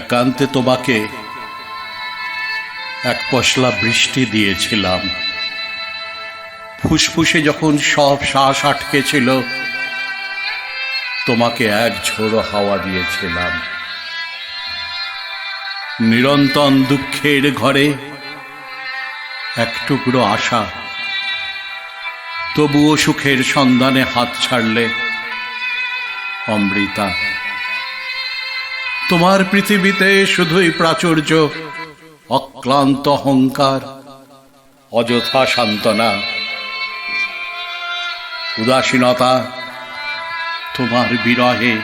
একান্তে তোমাকে এক পশলা বৃষ্টি দিয়েছিলাম। ফুসফুসে যখন সব শ্বাস আটকে ছিল, তোমাকে এক ঝোড়ো হাওয়া দিয়েছিলাম। নিরন্তন দুঃখের ঘরে এক টুকরো আশা, তবুও সুখের সন্ধানে হাত ছাড়লে অমৃতা তোমার পৃথিবীতে শুধুই প্রাচুর্য, অক্লান্ত অহংকার, অযথা সান্ত্বনা, উদাসীনতা, তোমার বিরহে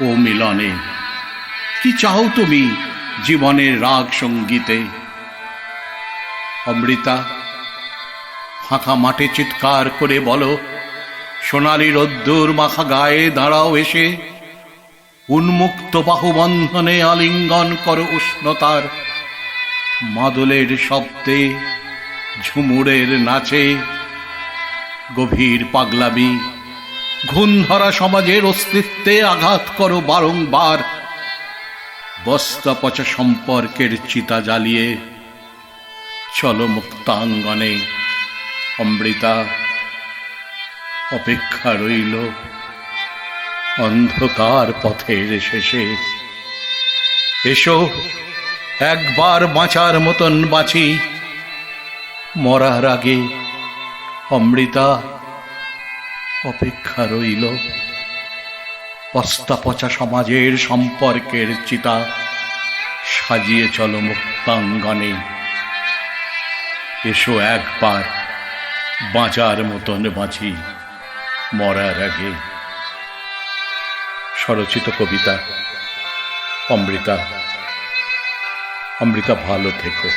ও মিলনে। কি চাও তুমি জীবনের রাগ সঙ্গীতে? অমৃতা, ফাঁকা মাঠে চিৎকার করে বলো, সোনালি রোদ্দুর মাখা গায়ে দাঁড়াও এসে। উন্মুক্ত বাহুবন্ধনে আলিঙ্গন করো উষ্ণতার। মাদলের শব্দে, ঝুমুরের নাচে, গভীর পাগলামি। ঘুণ ধরা সমাজের অস্তিত্বে আঘাত করো বারংবার। বস্তা পচা সম্পর্কের চিতা জ্বালিয়ে চলো মুক্তাঙ্গনে। অমৃতা, অপেক্ষা রইল। অন্ধকার পথের শেষে। এসো, একবার বাঁচার মতন বাঁচি। মরার আগে অমৃতা অপেক্ষা রইল। পস্তা পচা সমাজের সম্পর্কের চিতা সাজিয়ে চলো মুক্তাঙ্গনে। এসো একবার বাঁচার মতন বাঁচি মরার আগে। স্বরচিত কবিতা। অমৃতা। অমৃতা ভালো থেকো।